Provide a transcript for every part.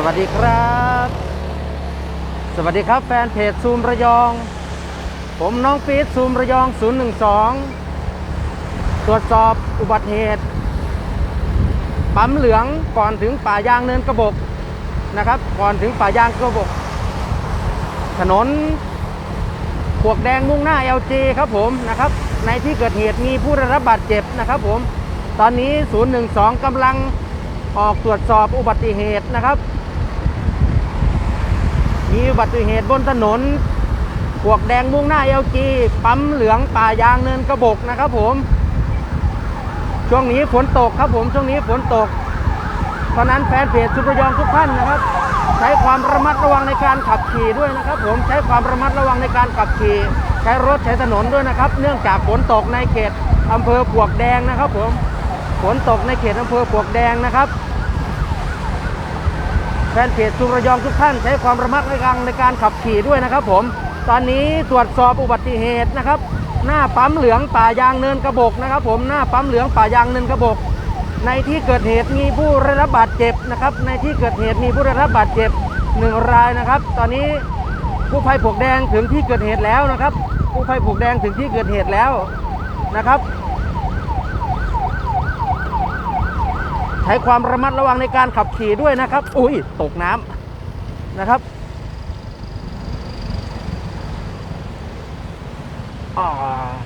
สวัสดีครับ สวัสดีครับแฟนเพจซูมระยอง ผมน้องปี๊ดซูมระยอง 012 ตรวจสอบอุบัติเหตุ ปั๊มเหลืองก่อนถึงป่ายางเนินกระบกนะครับ ก่อนถึงป่ายางกระบก ถนนพวกแดงมุ่งหน้า LG ครับผมนะครับ ในที่เกิดเหตุมีผู้ได้รับบาดเจ็บนะครับผม ตอนนี้ 012กำลังออกตรวจสอบอุบัติเหตุนะครับ มีอุบัติเหตุบนถนนพวกแดงมุ่งหน้า LG ปั๊มเหลืองป่ายางเนินกระบกนะครับผม ช่วงนี้ฝนตกครับผมช่วงนี้ฝนตก เพราะนั้นแฟนเพจสุปยองทุกท่านนะครับ ใช้ความระมัดระวังในการขับขี่ด้วยนะครับ ผมใช้ความระมัดระวังในการขับขี่ใช้รถใช้ถนนด้วยนะครับ เนื่องจากฝนตกในเขตอำเภอปวกแดงนะครับ ผมฝนตกในเขตอำเภอปวกแดงนะครับ ฟนเพจสุรยองทุกท่านใช้ความระมัดระวังในการขับขี่ด้วยนะครับ ผม ตอนนี้ตรวจสอบอุบัติเหตุนะครับ หน้าปั๊มเหลืองป่ายางเนินกระบกนะครับ ผมหน้าปั๊มเหลืองป่ายางเนินกระบกในที่เกิดเหตุมีผู้ได้รับบาดเจ็บนะครับ ในที่เกิดเหตุมีผู้ได้รับบาดเจ็บหนึ่งรายนะครับ ตอนนี้กู้ภัยผกแดงถึงที่เกิดเหตุแล้วนะครับกู้ภัยผกแดงถึงที่เกิดเหตุแล้วนะครับ ช้ความระมัดระวังในการขับขี่ด้วยนะครับ อุ้ยตกน้ำนะครับ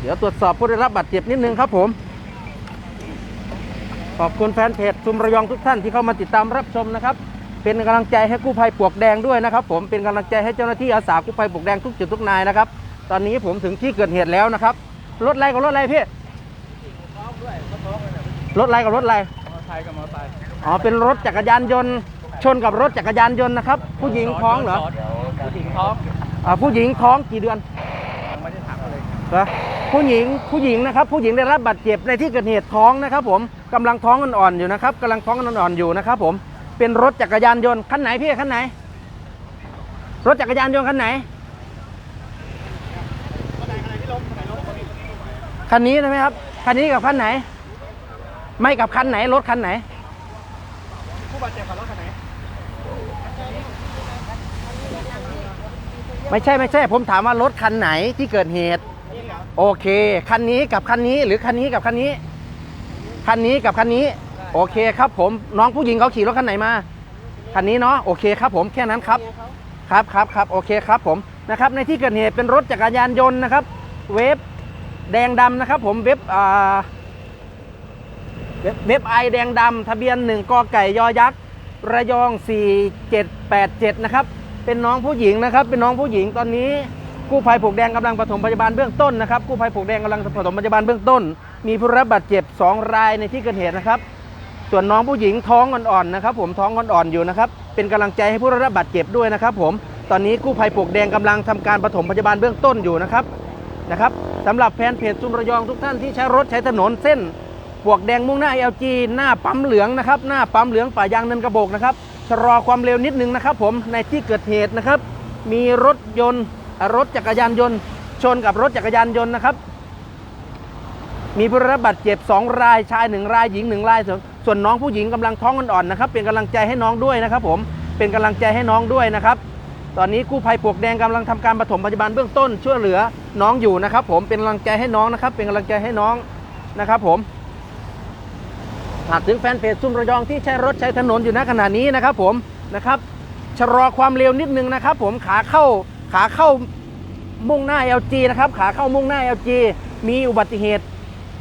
เดี๋ยวตรวจสอบผู้ได้รับบาดเจ็บนิดนึงครับผม ขอบคุณแฟนเพจซุมระยองทุกท่านที่เข้ามาติดตามรับชมนะครับ เป็นกำลังใจให้กู้ภัยปลวกแดงด้วยนะครับผม เป็นกำลังใจให้เจ้าหน้าที่อาสากู้ภัยปลวกแดงทุกจุดทุกนายนะครับ ตอนนี้ผมถึงที่เกิดเหตุแล้วนะครับ รถอะไรกับรถอะไรพี่ รถอะไรกับรถอะไร ค์กับมอเตอร์ไซค์อ๋อเป็นรถจักรยานยนต์ ชนกับรถจักรยานยนต์นะครับ ผู้หญิงท้องเหรอผู้หญิงท้องอ่าผู้หญิงท้องกี่เดือนยังไม่ได้ถามเลยเหรอผู้หญิงผู้หญิงนะครับ ผู้หญิงได้รับบาดเจ็บในที่เกิดเหตุท้องนะครับ ผมกำลังท้องอ่อนๆอยู่นะครับกำลังท้องอ่อนๆอยู่นะครับ ผมเป็นรถจักรยานยนต์คันไหนพี่คันไหน รถจักรยานยนต์คันไหนคันนี้ใช่ไหมครับคันนี้กับคันไหน ไม่กับคันไหน รถคันไหน ผู้บาดเจ็บขับรถคันไหน ไม่ใช่ไม่ใช่ ผมถามว่ารถคันไหนที่เกิดเหตุ นี่เหรอโอเค คันนี้กับคันนี้หรือคันนี้กับคันนี้ คันนี้กับคันนี้ โอเคครับผม น้องผู้หญิงเขาขี่รถคันไหนมา คันนี้เนาะ โอเคครับผมแค่นั้นครับ ครับครับครับโอเคครับผมนะครับ ในที่เกิดเหตุเป็นรถจักรยานยนต์นะครับ เวฟแดงดำนะครับ ผม เวฟอ่า เว็บไอแดงดำทะเบียน 1กอไก่ยอยักษ์ระยอง 4787 นะครับ เป็นน้องผู้หญิงนะครับ เป็นน้องผู้หญิงตอนนี้กู้ภัยผูกแดงกำลังปฐมพยาบาลเบื้องต้นนะครับกู้ภัยผูกแดงกำลังปฐมพยาบาลเบื้องต้น มีผู้รับบาดเจ็บ 2 รายในที่เกิดเหตุนะครับ ส่วนน้องผู้หญิงท้องอ่อนๆนะครับ ผมท้องอ่อนๆอยู่นะครับเป็นกำลังใจให้ผู้รับบาดเจ็บด้วยนะครับผมตอนนี้กู้ภัยปลวกแดงกำลังทำการปฐมพยาบาลเบื้องต้นอยู่นะครับนะครับสำหรับแฟนเพจจุมระยองทุกท่านที่ใช้รถใช้ถนนเส้น ปวกแดงมุ่งหน้า LG หน้าปั๊มเหลืองนะครับ หน้าปั๊มเหลืองป่ายางเนินกระโบกนะครับชะลอความเร็วนิดนึงนะครับ ผมในที่เกิดเหตุนะครับ มีรถยนต์รถจักรยานยนต์ ชนกับรถจักรยานยนต์นะครับ มีผู้ได้รับบาดเจ็บ 2 รายชาย 1 รายหญิง 1 ราย ส่วนส่วนน้องผู้หญิงกำลังท้องอ่อนๆนะครับ เป็นกำลังใจให้น้องด้วยนะครับ ผมเป็นกำลังใจให้น้องด้วยนะครับ ตอนนี้กู้ภัยปวกแดงกำลังทำการปฐมพยาบาลเบื้องต้นช่วยเหลือน้องอยู่นะครับ ผมเป็นกำลังใจให้น้องนะครับ เป็นกำลังใจให้น้องนะครับ ผม ฝากถึงแฟนเพจซุ่มระยองที่ใช้รถใช้ถนนอยู่ณขณะนี้นะครับผมนะครับชะลอความเร็วนิดนึงนะครับ ผมขาเข้าขาเข้ามุ่งหน้า LG นะครับขาเข้ามุ่งหน้า LG มีอุบัติเหตุ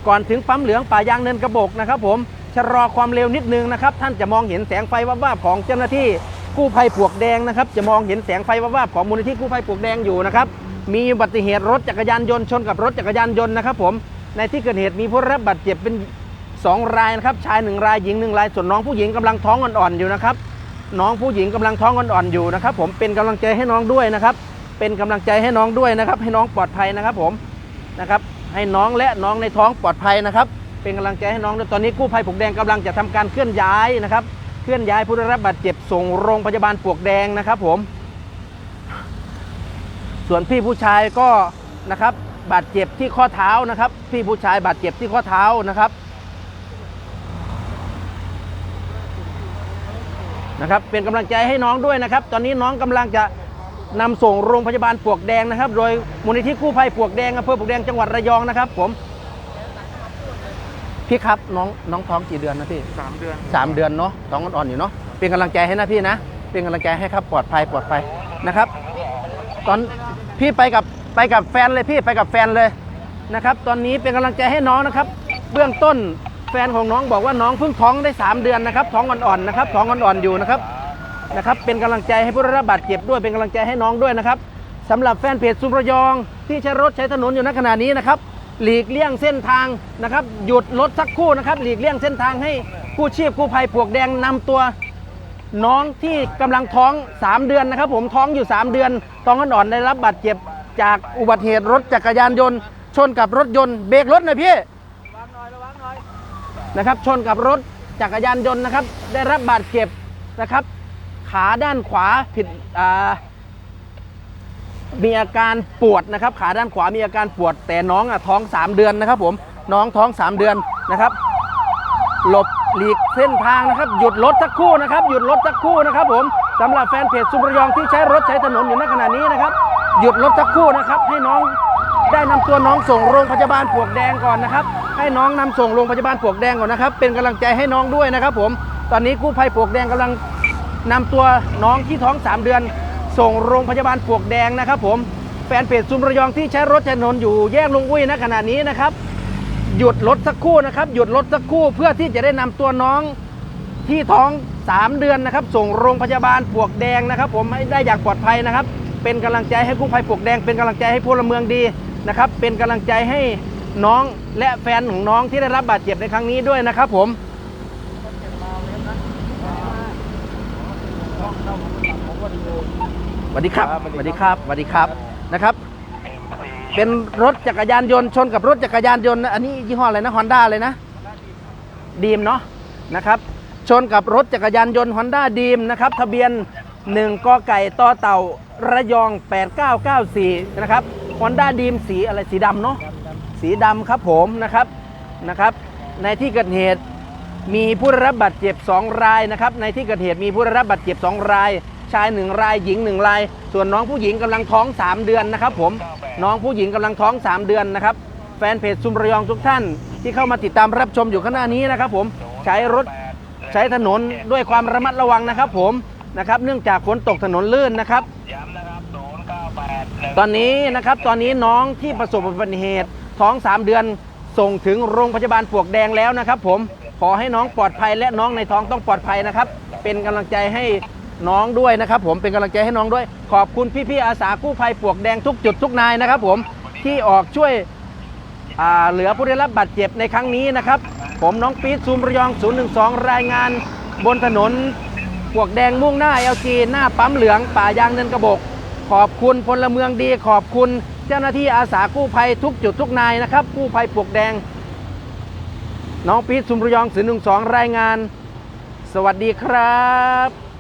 ก่อนถึงปั๊มเหลืองป่ายางเนินกระบกนะครับ ผมชะลอความเร็วนิดนึงนะครับ ท่านจะมองเห็นแสงไฟวับๆของเจ้าหน้าที่กู้ภัยปลวกแดงนะครับ จะมองเห็นแสงไฟวับๆของมูลนิธิกู้ภัยปลวกแดงอยู่นะครับมีอุบัติเหตุรถจักรยานยนต์ชนกับรถจักรยานยนต์นะครับ ผมในที่เกิดเหตุมีผู้รับบาดเจ็บเป็น สองรายนะครับชายหนึ่งรายหญิงหนึ่งราย ส่วนน้องผู้หญิงกำลังท้องอ่อนๆอยู่นะครับน้องผู้หญิงกำลังท้องอ่อนๆอยู่นะครับ ผมเป็นกำลังใจให้น้องด้วยนะครับ เป็นกำลังใจให้น้องด้วยนะครับ ให้น้องปลอดภัยนะครับผมนะครับให้น้องและน้องในท้องปลอดภัยนะครับ เป็นกำลังใจให้น้องด้วยตอนนี้กู้ภัยปวกแดงกำลังจะทำการเคลื่อนย้ายนะครับ เคลื่อนย้ายผู้ได้รับบาดเจ็บส่งโรงพยาบาลปวกแดงนะครับ ผม ส่วนพี่ผู้ชายก็นะครับบาดเจ็บที่ข้อเท้านะครับ พี่ผู้ชายบาดเจ็บที่ข้อเท้านะครับ นะครับ เป็นกำลังใจให้น้องด้วยนะครับ ตอนนี้น้องกำลังจะนำส่งโรงพยาบาลปลวกแดงนะครับ โดยมูลนิธิกู้ภัยปลวกแดงอำเภอปลวกแดงจังหวัดระยองนะครับ ผม พี่ครับน้องน้องท้องกี่เดือนนะพี่สามเดือนสามเดือนเนาะท้องอ่อนๆอยู่เนาะ เป็นกำลังใจให้นะพี่นะ เป็นกำลังใจให้ครับปลอดภัยปลอดภัยนะครับ ตอนพี่ไปกับไปกับแฟนเลยพี่ไปกับแฟนเลยนะครับ ตอนนี้เป็นกำลังใจให้น้องนะครับ เบื้องต้น แฟนของน้องบอกว่าน้องเพิ่งท้องได้ 3 เดือนนะครับ ท้องอ่อนๆนะครับ ท้องอ่อนๆอยู่นะครับนะครับ เป็นกำลังใจให้ผู้ได้รับบาดเจ็บด้วยเป็นกำลังใจให้น้องด้วยนะครับสำหรับแฟนเพจซุประยอง ที่ใช้รถใช้ถนนอยู่ณขณะนี้นะครับ หลีกเลี่ยงเส้นทางนะครับ หยุดรถสักครู่นะครับ หลีกเลี่ยงเส้นทางให้กู้ชีพกู้ภัยปวกแดงนำตัวน้องที่กำลังท้อง 3 เดือนนะครับ ผมท้องอยู่ 3 เดือน ท้องอ่อนๆได้รับบาดเจ็บจากอุบัติเหตุรถจักรยานยนต์ ชนกับรถยนต์เบรกรถหน่อยพี่ นะครับ ชนกับรถจักรยานยนต์นะครับ ได้รับบาดเจ็บนะครับ ขาด้านขวาผิดมีอาการปวดนะครับ ขาด้านขวามีอาการปวด แต่น้องอะท้อง 3 เดือนนะครับ ผมน้องท้อง 3 เดือนนะครับหลบหลีกเส้นทางนะครับ หยุดรถสักครู่นะครับ หยุดรถสักครู่นะครับ ผมสำหรับแฟนเพจซุปรยองที่ใช้รถใช้ถนนอยู่ในขณะนี้นะครับ หยุดรถสักครู่นะครับ ให้น้องได้นำตัวน้องส่งโรงพยาบาลปวกแดงก่อนนะครับ ให้น้องนำส่งโรงพยาบาลปวกแดงก่อนนะครับ เป็นกำลังใจให้น้องด้วยนะครับ ผม ตอนนี้กู้ภัยปวกแดงกำลังนำตัวน้องที่ท้อง 3 เดือน ส่งโรงพยาบาลปวกแดงนะครับ ผม แฟนเพจซุประยองที่ใช้รถใช้ถนนอยู่แยกลุงอุ้ยณขณะนี้นะครับ หยุดรถสักครู่นะครับ หยุดรถสักครู่เพื่อที่จะได้นำตัวน้องที่ท้อง 3 เดือนนะครับ ส่งโรงพยาบาลปวกแดงนะครับ ผมให้ได้อย่างปลอดภัยนะครับ เป็นกำลังใจให้กู้ภัยปวกแดง เป็นกำลังใจให้พลเมืองดีนะครับ เป็นกำลังใจให้ น้องและแฟนของน้องที่ได้รับบาดเจ็บในครั้งนี้ด้วยนะครับผมสวัสดีครับสวัสดีครับสวัสดีครับนะครับ เป็นรถจักรยานยนต์ชนกับรถจักรยานยนต์นะอันนี้ยี่ห้ออะไรนะฮอนด้าเลยนะดีมเนาะนะครับ ชนกับรถจักรยานยนต์ฮอนด้าดีมนะครับทะเบียน 1กไก่ต่อเต่าระยอง 8994 นะครับฮอนด้าดีมสีอะไรสีดำเนาะ สีดำครับผมนะครับนะครับ ในที่เกิดเหตุมีผู้ได้รับบาดเจ็บ 2 รายนะครับ ในที่เกิดเหตุมีผู้ได้รับบาดเจ็บ 2 ราย ชาย 1 รายหญิง 1 ราย ส่วนน้องผู้หญิงกำลังท้อง 3 เดือนนะครับผมน้องผู้หญิงกำลังท้อง 3 เดือนนะครับ แฟนเพจซุมระยองทุกท่านที่เข้ามาติดตามรับชมอยู่ข้างหน้านี้นะครับ ผมใช้รถใช้ถนนด้วยความระมัดระวังนะครับ ผมนะครับ เนื่องจากฝนตกถนนลื่นนะครับตอนนี้นะครับตอนนี้น้องที่ประสบอุบัติเหตุ ท้อง 3 เดือนส่งถึงโรงพยาบาลปวกแดงแล้วนะครับ ผมขอให้น้องปลอดภัยและน้องในท้องต้องปลอดภัยนะครับ เป็นกำลังใจให้น้องด้วยนะครับ ผมเป็นกำลังใจให้น้องด้วย ขอบคุณพี่ๆอาสากู้ภัยปวกแดงทุกจุดทุกนายนะครับ ผมที่ออกช่วยเหลือผู้ได้รับบาดเจ็บในครั้งนี้นะครับ ผมน้องปี๊ดซูมระยอง 012 รายงานบนถนนปวกแดงมุ่งหน้า LG หน้าปั๊มเหลืองป่ายางเนินกระบกขอบคุณพลเมืองดี ขอบคุณเจ้าหน้าที่อาสากู้ภัยทุกจุดทุกนายนะครับ กู้ภัยปวกแดง น้องปี๊ดซูมรยองศนหนึ่งสองรายงาน สวัสดีครับ